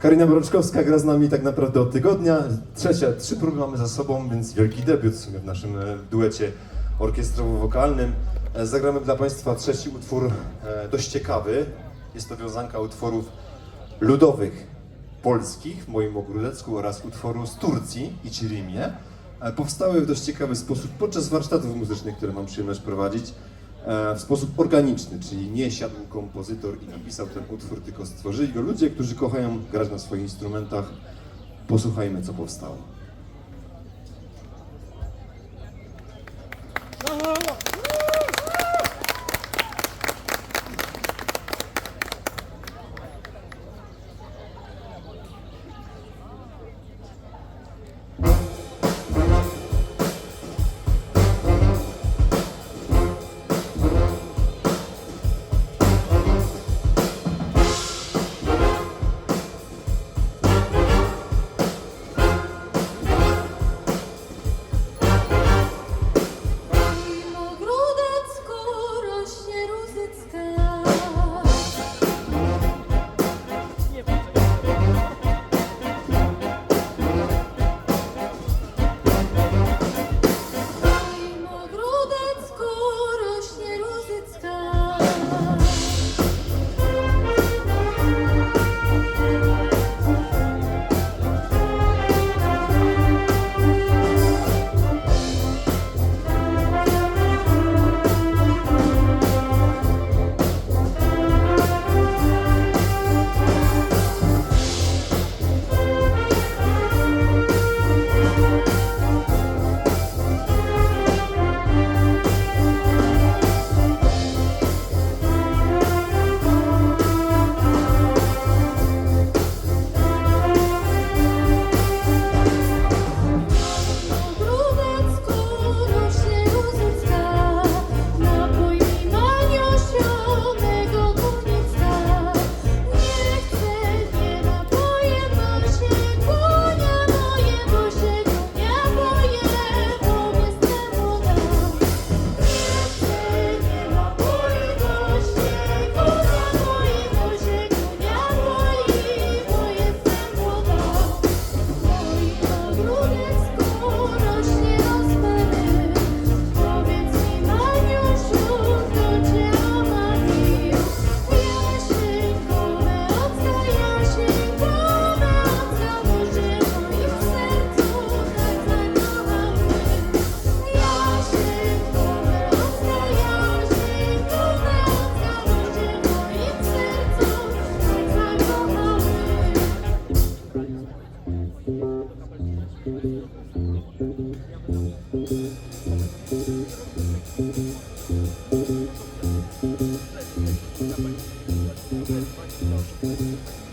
Karina Mroczkowska gra z nami tak naprawdę od tygodnia. Trzecia, trzy próby mamy za sobą, więc wielki debiut w sumie w naszym e, duecie orkiestrowo-wokalnym. E, Zagramy dla Państwa trzeci utwór e, dość ciekawy. Jest to wiązanka utworów ludowych polskich w moim ogródecku oraz utworu z Turcji i Cirimie. Powstały w dość ciekawy sposób podczas warsztatów muzycznych, które mam przyjemność prowadzić. E, W sposób organiczny, czyli nie siadł kompozytor i napisał ten utwór, tylko stworzyli go ludzie, którzy kochają grać na swoich instrumentach. Posłuchajmy, co powstało. Thank you.